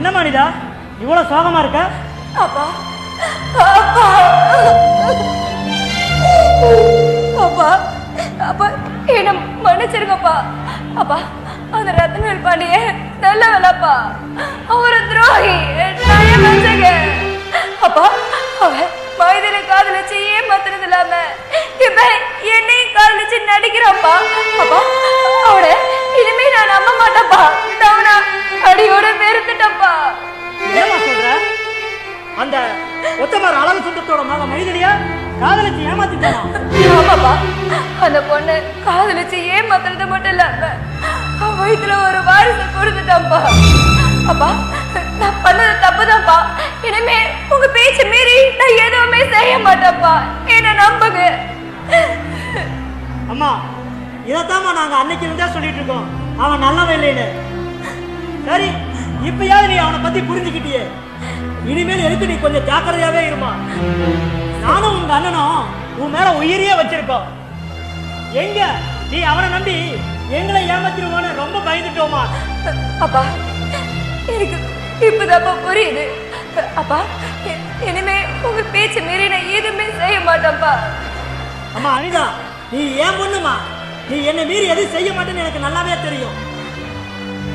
என்ன மானிதா இவ்வளவு சோகமா இருக்க? அப்பா அப்பா. அப்பா அப்பா என்ன மன்னிச்சிருங்கப்பா. அப்பா அந்த ரத்னவேல் பாண்டிய நல்ல வேலைப்பா அவர் துரோகி. நிறைய மனுஷங்க அப்பா அவன் மைதில காதலிச்சு ஏமாத்துறது இல்லாம இப்ப என்னையும் காதலிச்சு நடிக்கிறான்ப்பா. அப்பா அவட இனிமே நான் நம்ப மாட்டேப்பா நான் அடியோட வெறுத்துட்டப்பா சுந்தரத்தோட மகன் மைதிலியா காதலிச்சு ஏமாத்திட்டானா? ஆமாப்பா. அந்த பொண்ணு காதலிச்சு ஏமாத்துறது மட்டும் இல்லாம வயித்துல ஒரு வாரிசு கொடுத்துட்டான்ப்பா. அப்பா நான் பண்ணது தப்புதான்ப்பா. இனிமே உங்க பேச்சு மீறி நான் எதுவுமே செய்ய மாட்டேன்ப்பா. என்ன நம்புங்க. அம்மா இதைத்தாம்மா நாங்க அன்னைக்கு இருந்தே சொல்லிட்டு இருக்கோம். அவன் நல்லவன் இல்லைன்னு. சரி இப்பயாவது நீ அவனை பத்தி புரிஞ்சுக்கிட்டியே? இனிமேல் எதுக்கு நீ கொஞ்சம் ஜாக்கிரதையாவே இருமா? நானும் உங்க அண்ணனும் உன் மேல உயிரியே வச்சிருக்கோம். எங்க? நீ அவனை நம்பி எங்களை ஏமாத்திருவான்னு ரொம்ப பயந்துட்டோமா? அப்பா எனக்கு இப்பதான்ப்பா புரியுது. அப்பா இனிமே உங்க பேச்சு மீறி நான் எதுவுமே செய்ய மாட்டேன்ப்பா. அம்மா அனிதா நீ ஏன் பொண்ணுமா? நீ என்னை மீறி எதுவும் செய்ய மாட்டேன்னு எனக்கு நல்லாவே தெரியும்.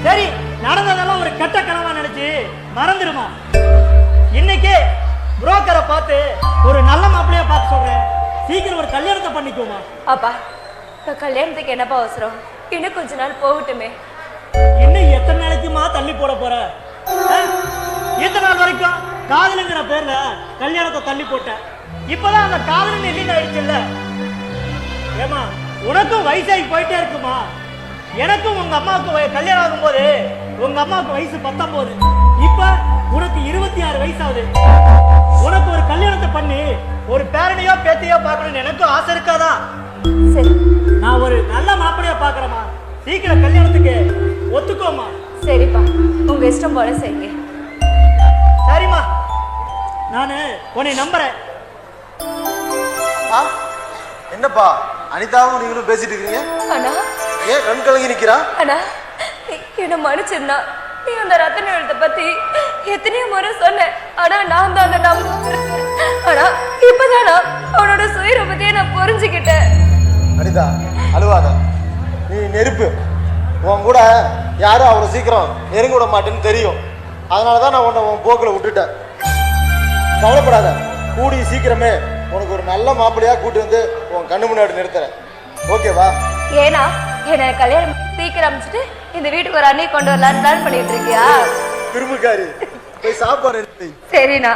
சரி நடந்ததெல்லாம் ஒரு கெட்ட கனவா நினைச்சு மறந்துடுமா? இன்னைக்கே புரோக்கரை பார்த்து ஒரு நல்ல மாப்பிள்ளைய பார்த்து சொல்றேன். சீக்கிரம் ஒரு கல்யாணத்தை பண்ணிக்கோமா? அப்பா இந்த கல்யாணத்துக்கு என்னப்பா அவசரம்? இன்னும் கொஞ்ச நாள் போகட்டுமே. இன்னும் எத்தனை நாளைக்குமா தள்ளி போட போற? எத்தனை நாள் வரைக்கும்? காதலுங்கிற பேர்ல கல்யாணத்தை தள்ளி போட்டேன். இப்பதான் அந்த காதல் நெல்லின் ஆயிடுச்சுல்ல. ஏமா உனக்கும் வயசாகி போயிட்டே இருக்குமா? எனக்கும் உங்க அம்மாவுக்கு கல்யாணம் ஆகும்போது உங்க அம்மாவுக்கு வயசு பத்தொன்பது இப்ப உனக்கு இருபத்தி ஆறு வயசாகுது. உனக்கு ஒரு கல்யாணத்தை பண்ணி ஒரு பேரனையோ பேத்தையோ பார்க்கணும்னு எனக்கும் ஆசை இருக்காதா? சரி. நான் ஒரு நல்ல மாப்பிளைய பார்க்கறேம்மா. சீக்கிரம் கல்யாணத்துக்கு ஒத்துக்கோமா சரிப்பா. உங்க இஷ்டம் போல செய்யுங்க. சரிம்மா. நான் உன்னை நம்புறேன். ஆ? என்னப்பா? அனிதாவும் நீங்களும் பேசிட்டு இருக்கீங்க அண்ணா. ஏன் கண் கலங்கி நிக்கிறா? அண்ணா. என்ன மன்னிச்சிருந்தா. நீ அந்த ரத்தன எழுத்தை பத்தி எத்தனையோ முறை சொன்னேன் ஆனா நான் தான் அந்த நம்ப ஆனா இப்பதானா அவனோட சுயரூபத்தையே நான் புரிஞ்சுக்கிட்டேன். அனிதா அழுவாத. நீ நெருப்பு. உன் கூட யாரும் அவ்வளோ சீக்கிரம் நெருங்க விட மாட்டேன்னு தெரியும். அதனால தான் நான் உன்னை உன் போக்கில் விட்டுட்டேன். கவலைப்படாத. கூடி சீக்கிரமே உனக்கு ஒரு நல்ல மாப்பிள்ளையா கூட்டி வந்து உன் கண்ணு முன்னாடி நிறுத்துறேன். ஓகேவா? ஏன்னா என்ன கல்யாணம் சீக்கிரம் அமைச்சிட்டு இந்த வீட்டுக்கு ஒரு அண்ணி கொண்டு வரலான்னு பிளான் பண்ணிட்டு இருக்கியா திரும்பக்காரி போய் சாப்பாடு. சரிண்ணா